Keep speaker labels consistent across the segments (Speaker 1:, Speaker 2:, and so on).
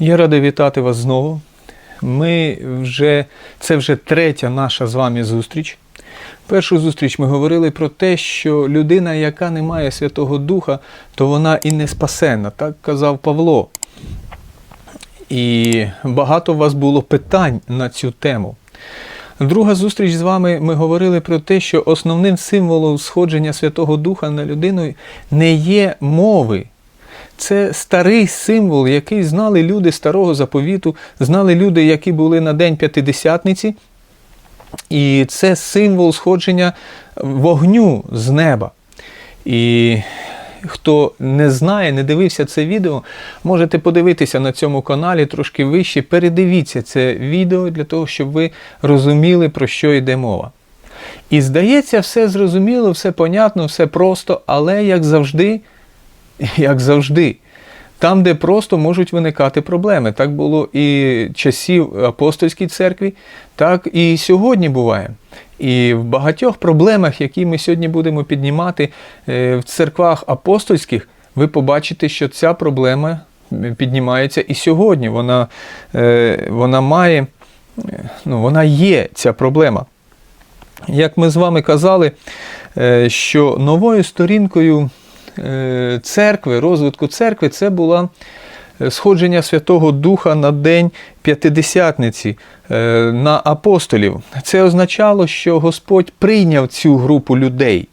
Speaker 1: Я радий вітати вас знову. Ми вже, це вже третя наша з вами зустріч. Першу зустріч ми говорили про те, що людина, яка не має Святого Духа, то вона і не спасена, так казав Павло. І багато у вас було питань на цю тему. Друга зустріч з вами ми говорили про те, що основним символом сходження Святого Духа на людину не є мови. Це старий символ, який знали люди старого заповіту, знали люди, які були на День П'ятидесятниці. І це символ сходження вогню з неба. І хто не знає, не дивився це відео, можете подивитися на цьому каналі трошки вище. Передивіться це відео для того, щоб ви розуміли, про що йде мова. І здається, все зрозуміло, все понятно, все просто, але як завжди, як завжди, там, де просто можуть виникати проблеми. Так було і часів апостольській церкві, так і сьогодні буває. І в багатьох проблемах, які ми сьогодні будемо піднімати е, в церквах апостольських, ви побачите, що ця проблема піднімається і сьогодні. Вона, е, вона має, е, ну, вона є ця проблема. Як ми з вами казали, що новою сторінкою церкви, розвитку церкви, це була е, сходження Святого Духа на День П'ятидесятниці е, на апостолів. Це означало, що Господь прийняв цю групу людей.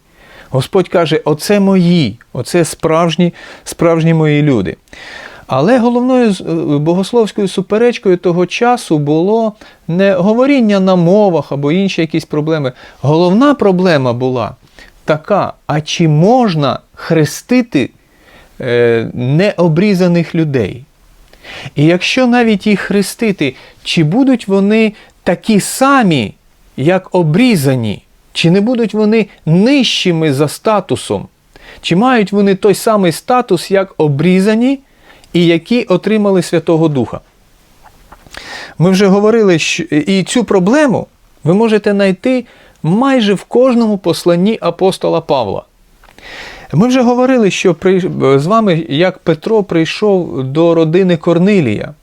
Speaker 1: Господь каже: оце мої, оце справжні, справжні мої люди. Але головною е, богословською суперечкою того часу було не говоріння на мовах або інші якісь проблеми. Головна проблема була така: а чи можна хрестити е, необрізаних людей? І якщо навіть їх хрестити, чи будуть вони такі самі, як обрізані, чи не будуть вони нижчими за статусом? Чи мають вони той самий статус, як обрізані, і які отримали Святого Духа? Ми вже говорили, що і цю проблему ви можете знайти майже в кожному посланні апостола Павла. Ми вже говорили, що з вами, як Петро прийшов до родини Корнилія.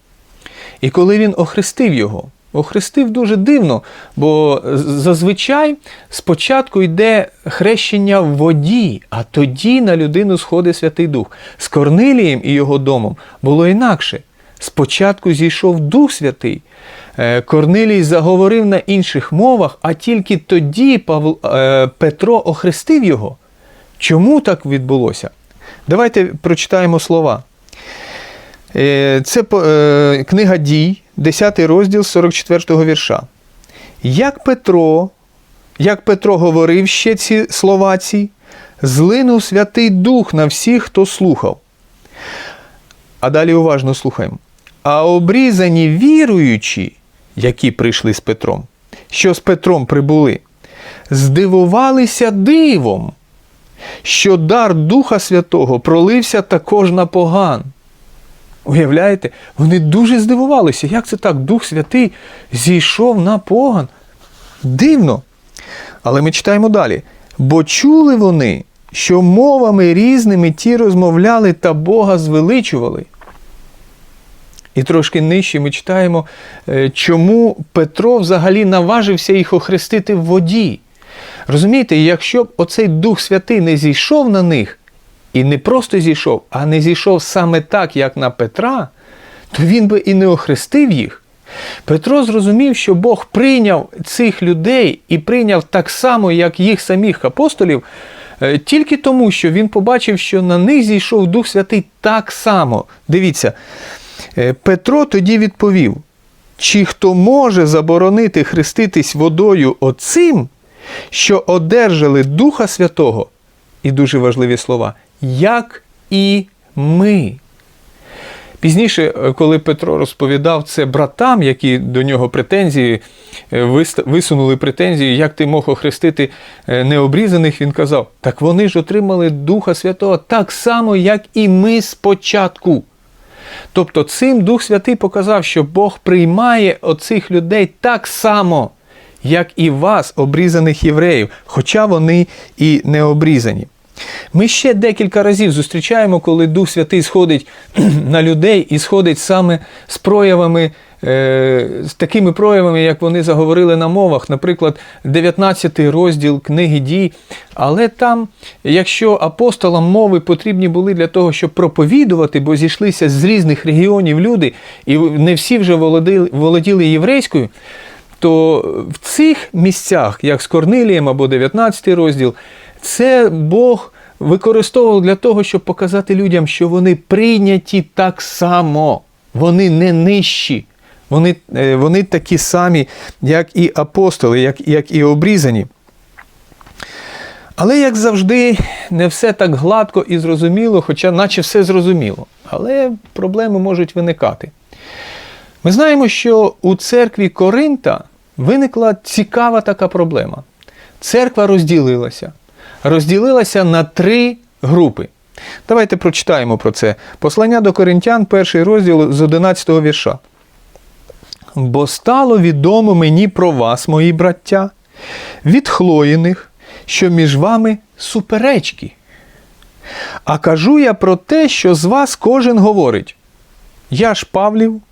Speaker 1: І коли він охрестив його, охрестив дуже дивно, бо зазвичай спочатку йде хрещення в воді, а тоді на людину сходить Святий Дух. З Корнилієм і його домом було інакше. Спочатку зійшов Дух Святий. Е, Корнилій заговорив на інших мовах, а тільки тоді Павл, е, Петро охрестив його. Чому так відбулося? Давайте прочитаємо слова. Е, Це книга дій, 10 розділ 44 вірша. Як Петро, як Петро говорив ще ці слова ці, злинув Святий Дух на всіх, хто слухав. А далі уважно слухаємо. А обрізані віруючі, які прийшли з Петром, що з Петром прибули, здивувалися дивом, що дар Духа Святого пролився також на поган. Уявляєте, вони дуже здивувалися, як це так, Дух Святий зійшов на поган. Дивно. Але ми читаємо далі. Бо чули вони, що мовами різними ті розмовляли та Бога звеличували. І трошки нижче ми читаємо, е, чому Петро взагалі наважився їх охрестити в воді. Розумієте, якщо б оцей Дух Святий не зійшов на них, і не просто зійшов, а не зійшов саме так, як на Петра, то він би і не охрестив їх. Петро зрозумів, що Бог прийняв цих людей і прийняв так само, як їх самих апостолів, е, тільки тому, що він побачив, що на них зійшов Дух Святий так само. Дивіться, Петро тоді відповів: чи хто може заборонити хреститись водою оцим, що одержали Духа Святого, і дуже важливі слова, як і ми. Пізніше, е, коли Петро розповідав це братам, які до нього претензії е, висунули претензії, як ти мог охрестити е, необрізаних, він казав: так вони ж отримали Духа Святого так само, як і ми спочатку. Тобто цим Дух Святий показав, що Бог приймає оцих людей так само, як і вас, обрізаних євреїв, хоча вони і не обрізані. Ми ще декілька разів зустрічаємо, коли Дух Святий сходить на людей і сходить саме з проявами, з такими проявами, як вони заговорили на мовах, наприклад, 19 розділ книги дій. Але там, якщо апостолам мови потрібні були для того, щоб проповідувати, бо зійшлися з різних регіонів люди, і не всі вже володіли єврейською, то в цих місцях, як з Корнилієм або 19 розділ, це Бог використовував для того, щоб показати людям, що вони прийняті так само, вони не нижчі, вони, е, вони такі самі, як і апостоли, як, як і обрізані. Але, як завжди, не все так гладко і зрозуміло, хоча наче все зрозуміло. Але проблеми можуть виникати. Ми знаємо, що у церкві Коринта виникла цікава така проблема. Церква розділилася. Розділилася на три групи. Давайте прочитаємо про це. Послання до Коринтян, перший розділ з 11 вірша. Бо стало відомо мені про вас, мої браття, від хлоїних, що між вами суперечки. А кажу я про те, що з вас кожен говорить: я ж Павлів,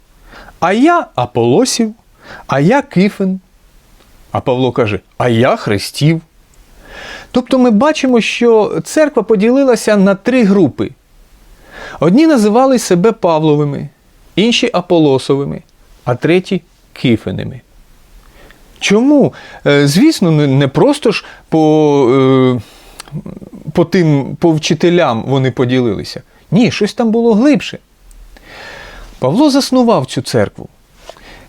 Speaker 1: а я Аполосів, а я Кифен. А Павло каже, а я Христів. Тобто ми бачимо, що церква поділилася на три групи. Одні називали себе Павловими, інші Аполосовими, а треті Кифеними. Чому? Е, Звісно, не- просто ж по, е, по тим по вчителям вони поділилися. Ні, щось там було глибше. Павло заснував цю церкву.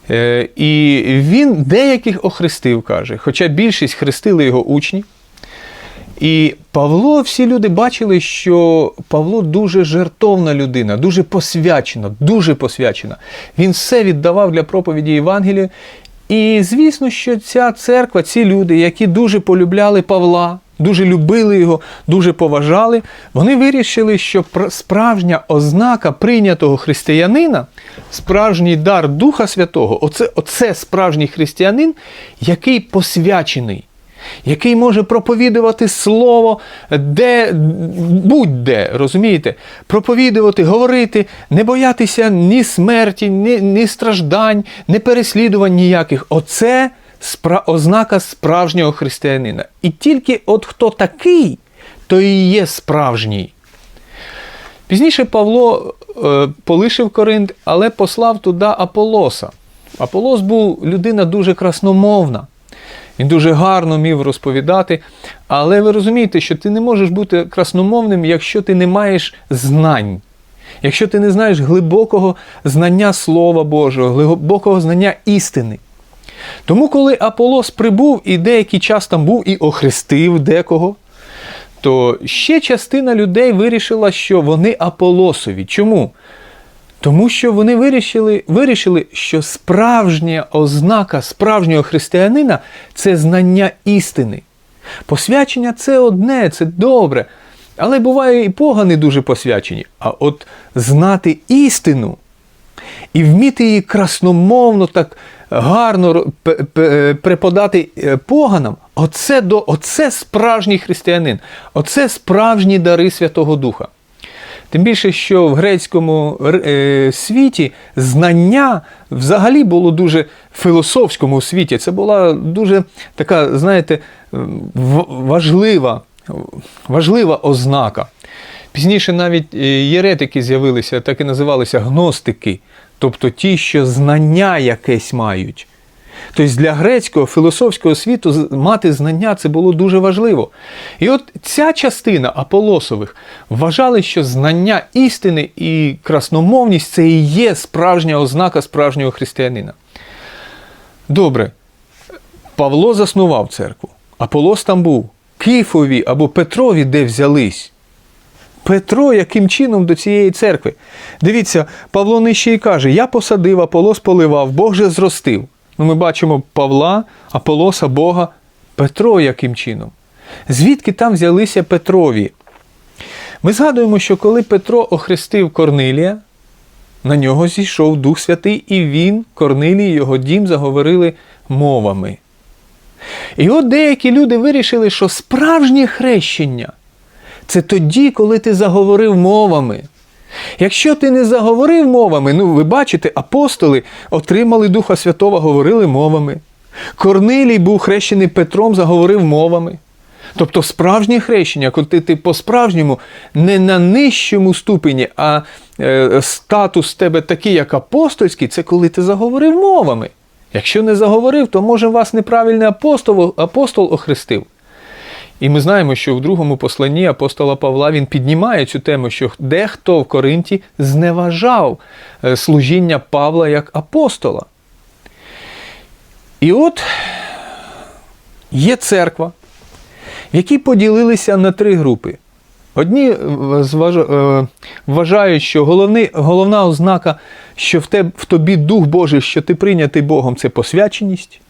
Speaker 1: Е, І він деяких охрестив, каже, хоча більшість хрестили його учні. І Павло, всі люди бачили, що Павло дуже жертовна людина, дуже посвячена, дуже посвячена. Він все віддавав для проповіді Євангелія. І звісно, що ця церква, ці люди, які дуже полюбляли Павла, дуже любили його, дуже поважали, вони вирішили, що справжня ознака прийнятого християнина, справжній дар Духа Святого, оце, оце справжній християнин, який посвячений який може проповідувати слово де будь-де, розумієте? Проповідувати, говорити, не боятися ні смерті, ні, ні страждань, ні переслідувань ніяких. Оце спра- ознака справжнього християнина. І тільки от хто такий, то і є справжній. Пізніше Павло е, полишив Коринт, але послав туди Аполоса. Аполос був людина дуже красномовна. Він дуже гарно міг розповідати. Але ви розумієте, що ти не можеш бути красномовним, якщо ти не маєш знань. Якщо ти не знаєш глибокого знання Слова Божого, глибокого знання істини. Тому, коли Аполос прибув і деякий час там був і охрестив декого, то ще частина людей вирішила, що вони Аполосові. Чому? Тому що вони вирішили, вирішили, що справжня ознака справжнього християнина це знання істини. Посвячення це одне, це добре. Але буває і погани дуже посвячені. А от знати істину і вміти її красномовно, так гарно преподати е, поганам, оце, оце справжній християнин, оце справжні дари Святого Духа. Тим більше, що в грецькому е, світі знання взагалі було дуже філософському світі. Це була дуже така, знаєте, важлива, важлива ознака. Пізніше навіть е, єретики з'явилися, так і називалися гностики, тобто ті, що знання якесь мають. Тобто для грецького філософського світу мати знання це було дуже важливо. І от ця частина Аполосових вважали, що знання істини і красномовність це і є справжня ознака справжнього християнина. Добре, Павло заснував церкву, Аполос там був, Кифові або Петрові де взялись. Петро яким чином до цієї церкви? Дивіться, Павло нижче і каже: Я посадив, Аполос поливав, Бог же зростив. Ну, ми бачимо Павла, Аполоса, Бога, Петро яким чином? Звідки там взялися Петрові? Ми згадуємо, що коли Петро охрестив Корнилія, на нього зійшов Дух Святий, і він, Корнилій, його дім заговорили мовами. І от деякі люди вирішили, що справжнє хрещення це тоді, коли ти заговорив мовами. Якщо ти не заговорив мовами, ну ви бачите, апостоли отримали Духа Святого, говорили мовами. Корнилій був хрещений Петром, заговорив мовами. Тобто справжнє хрещення, коли ти по-справжньому не на нижчому ступені, а е, статус тебе такий, як апостольський, це коли ти заговорив мовами. Якщо не заговорив, то може вас неправильний апостол, апостол охрестив. І ми знаємо, що в другому посланні апостола Павла він піднімає цю тему, що дехто в Коринті зневажав е, служіння Павла як апостола. І от є церква, в якій поділилися на три групи. Одні е, е, вважають, що головний, головна ознака, що в, теб, в тобі Дух Божий, що ти прийнятий Богом, це посвяченість,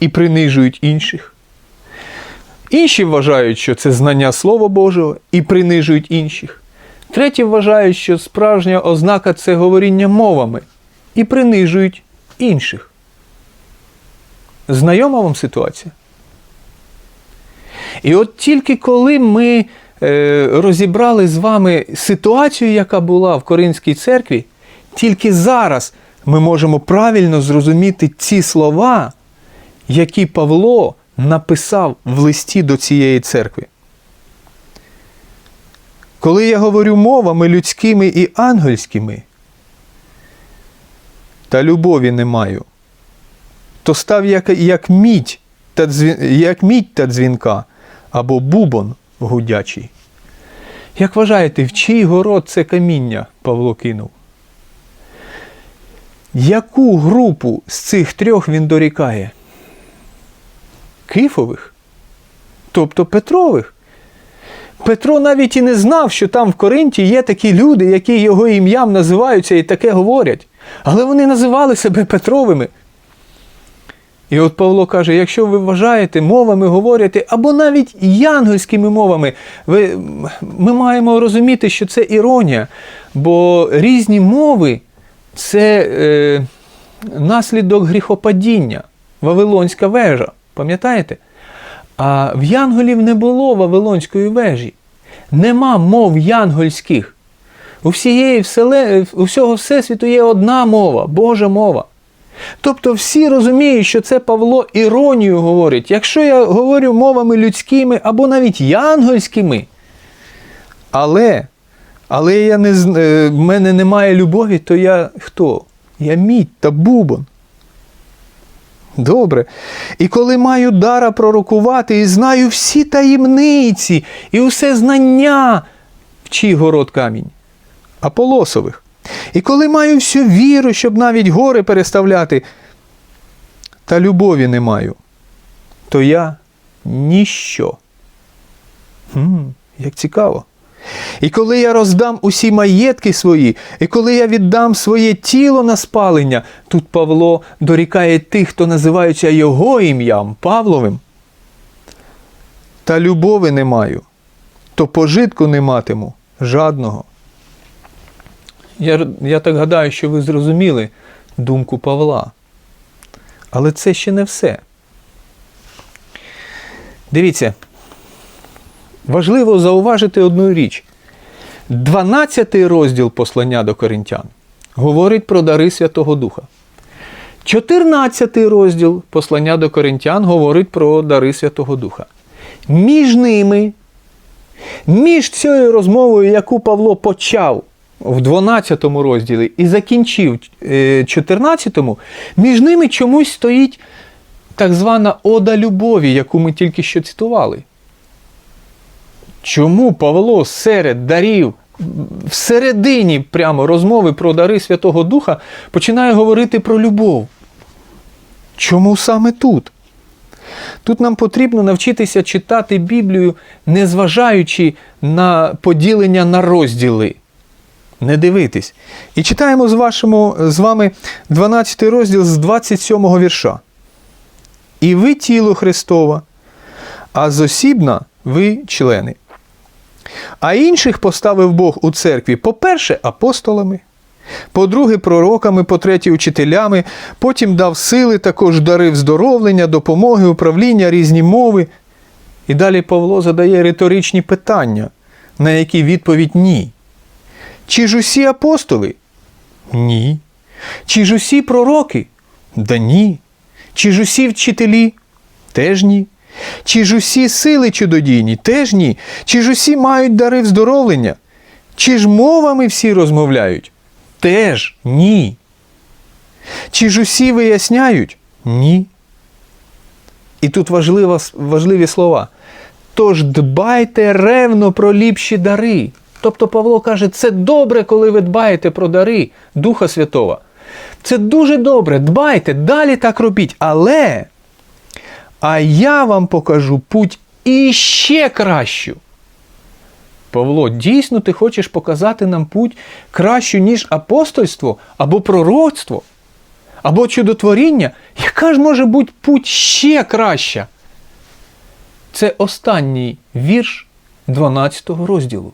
Speaker 1: і принижують інших. Інші вважають, що це знання Слова Божого і принижують інших. Треті вважають, що справжня ознака це говоріння мовами і принижують інших. Знайома вам ситуація? І от тільки коли ми е, розібрали з вами ситуацію, яка була в Коринській церкві, тільки зараз ми можемо правильно зрозуміти ці слова, які Павло написав в листі до цієї церкви. Коли я говорю мовами людськими і ангельськими, та любові не маю, то став як, як, мідь та дзвін, як мідь та дзвінка або бубон гудячий. Як вважаєте, в чий город це каміння Павло кинув? Яку групу з цих трьох він дорікає? Кифових? Тобто Петрових? Петро навіть і не знав, що там в Коринті є такі люди, які його ім'ям називаються і таке говорять. Але вони називали себе Петровими. І от Павло каже: якщо ви вважаєте, мовами говорите, або навіть янгольськими мовами, ви, ми маємо розуміти, що це іронія, бо різні мови це е, наслідок гріхопадіння, Вавилонська вежа. Пам'ятаєте? А в янголів не було Вавилонської вежі. Нема мов янгольських. У всієї вселе... у всього Всесвіту є одна мова, Божа мова. Тобто всі розуміють, що це Павло іронію говорить. Якщо я говорю мовами людськими або навіть янгольськими, але але я не, е, в мене немає любові, то я хто? Я мідь та бубон. Добре. І коли маю дара пророкувати і знаю всі таємниці і усе знання, в чий город камінь? Аполосових. І коли маю всю віру, щоб навіть гори переставляти, та любові не маю, то я ніщо. Хм, як цікаво. І коли я роздам усі маєтки свої, і коли я віддам своє тіло на спалення, тут Павло дорікає тих, хто називаються його ім'ям Павловим. Та любови не маю, то пожитку не матиму жадного. Я, я так гадаю, що ви зрозуміли думку Павла. Але це ще не все. Дивіться, важливо зауважити одну річ. 12 розділ послання до коринтян говорить про дари Святого Духа. 14 розділ послання до коринтян говорить про дари Святого Духа. Між ними, між цією розмовою, яку Павло почав в 12 розділі і закінчив е, 14, між ними чомусь стоїть так звана ода любові, яку ми тільки що цитували. Чому Павло серед дарів, всередині прямо розмови про дари Святого Духа починає говорити про любов? Чому саме тут? Тут нам потрібно навчитися читати Біблію, незважаючи на поділення на розділи. Не дивитись. І читаємо з, вашому, з вами 12 розділ з 27 вірша. І ви тіло Христова, а зосібна ви члени. А інших поставив Бог у церкві, по-перше, апостолами, по-друге, пророками, по-третє, учителями, потім дав сили, також дари вздоровлення, допомоги, управління, різні мови. І далі Павло задає риторичні питання. на які відповідь ні. Чи ж усі апостоли? Ні. Чи ж усі пророки? Да ні. Чи ж усі вчителі? Теж ні. Чи ж усі сили чудодійні? Теж ні. Чи ж усі мають дари вздоровлення? Чи ж мовами всі розмовляють? Теж ні. Чи ж усі виясняють? Ні. І тут важлива, важливі слова. Тож дбайте ревно про ліпші дари. Тобто Павло каже, це добре, коли ви дбаєте про дари Духа Святого. Це дуже добре, дбайте, далі так робіть. Але а я вам покажу путь іще кращу. Павло, дійсно ти хочеш показати нам путь кращу, ніж апостольство або пророцтво, або чудотворіння? Яка ж може бути путь ще краща? Це останній вірш 12 розділу.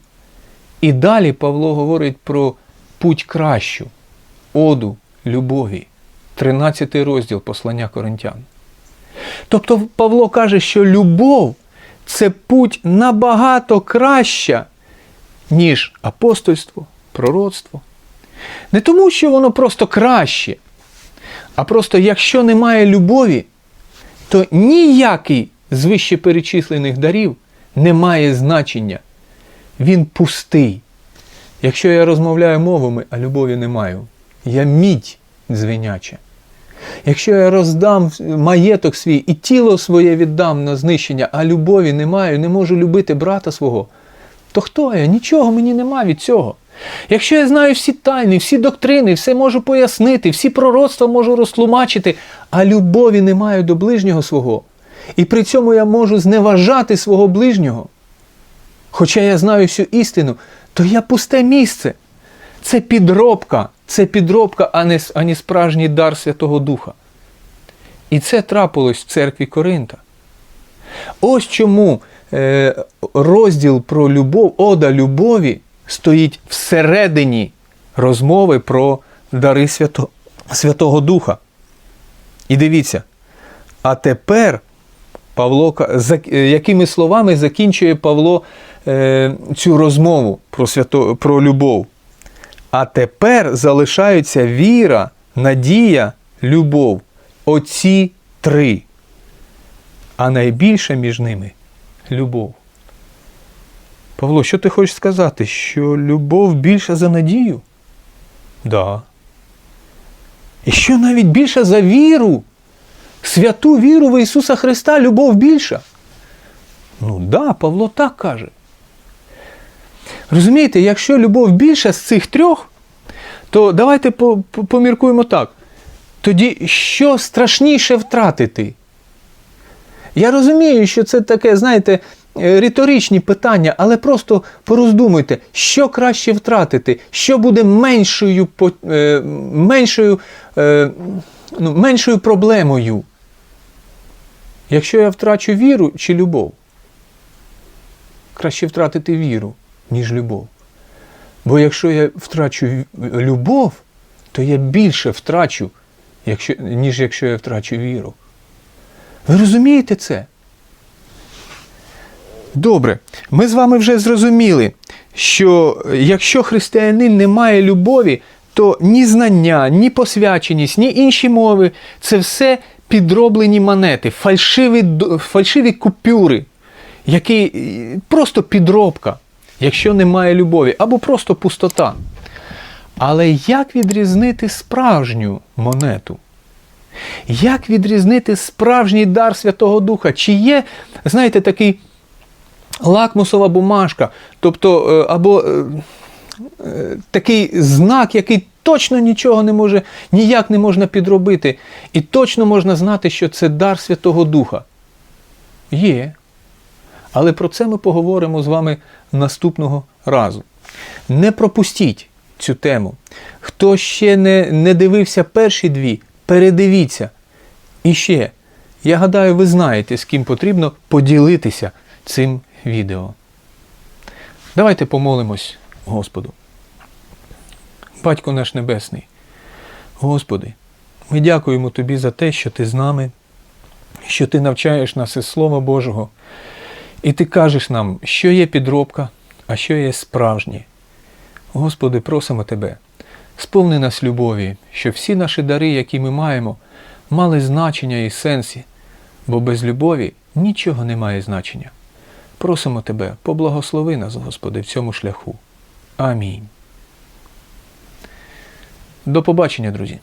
Speaker 1: І далі Павло говорить про путь кращу, оду любові, 13 розділ послання Коринтян. Тобто Павло каже, що любов це путь набагато краща, ніж апостольство, пророцтво. Не тому, що воно просто краще, а просто якщо немає любові, то ніякий з вище перечислених дарів не має значення. Він пустий. Якщо я розмовляю мовами, а любові не маю, я мідь дзвеняча. Якщо я роздам маєток свій і тіло своє віддам на знищення, а любові не маю, не можу любити брата свого, то хто я? Нічого мені нема від цього. Якщо я знаю всі тайни, всі доктрини, все можу пояснити, всі пророцтва можу розтлумачити, а любові не маю до ближнього свого, і при цьому я можу зневажати свого ближнього, хоча я знаю всю істину, то я пусте місце. Це підробка, це підробка, а не, а не справжній дар Святого Духа. І це трапилось в церкві Коринта. Ось чому е, розділ про любов, ода любові стоїть всередині розмови про дари Свято, Святого Духа. І дивіться, а тепер Павло, за, якими словами закінчує Павло е, цю розмову про, свято, про любов? А тепер залишаються віра, надія, любов. Оці три. А найбільше між ними любов. Павло, що ти хочеш сказати? Що любов більша за надію? Да. І що навіть більша за віру? Святу віру в Ісуса Христа любов більша? Ну да, Павло так каже. Розумієте, якщо любов більша з цих трьох, то давайте поміркуємо так. Тоді що страшніше втратити? Я розумію, що це таке, знаєте, риторичні питання, але просто пороздумуйте, що краще втратити, що буде меншою меншою, ну, меншою проблемою. Якщо я втрачу віру чи любов, краще втратити віру ніж любов. Бо якщо я втрачу любов, то я більше втрачу, якщо, ніж якщо я втрачу віру. Ви розумієте це? Добре, ми з вами вже зрозуміли, що якщо християнин не має любові, то ні знання, ні посвяченість, ні інші мови це все підроблені монети, фальшиві, фальшиві купюри, які просто підробка якщо немає любові, або просто пустота. Але як відрізнити справжню монету? Як відрізнити справжній дар Святого Духа? Чи є, знаєте, такий лакмусова бумажка, тобто, е, або е, е, такий знак, який точно нічого не може, ніяк не можна підробити, і точно можна знати, що це дар Святого Духа? Є. Але про це ми поговоримо з вами наступного разу. Не пропустіть цю тему. Хто ще не, не дивився перші дві, передивіться. І ще, я гадаю, ви знаєте, з ким потрібно поділитися цим відео. Давайте помолимось Господу. Батько наш Небесний, Господи, ми дякуємо Тобі за те, що Ти з нами, що Ти навчаєш нас із Слова Божого. І ти кажеш нам, що є підробка, а що є справжнє. Господи, просимо Тебе, сповни нас любові, щоб всі наші дари, які ми маємо, мали значення і сенсі, бо без любові нічого не має значення. Просимо Тебе, поблагослови нас, Господи, в цьому шляху. Амінь. До побачення, друзі!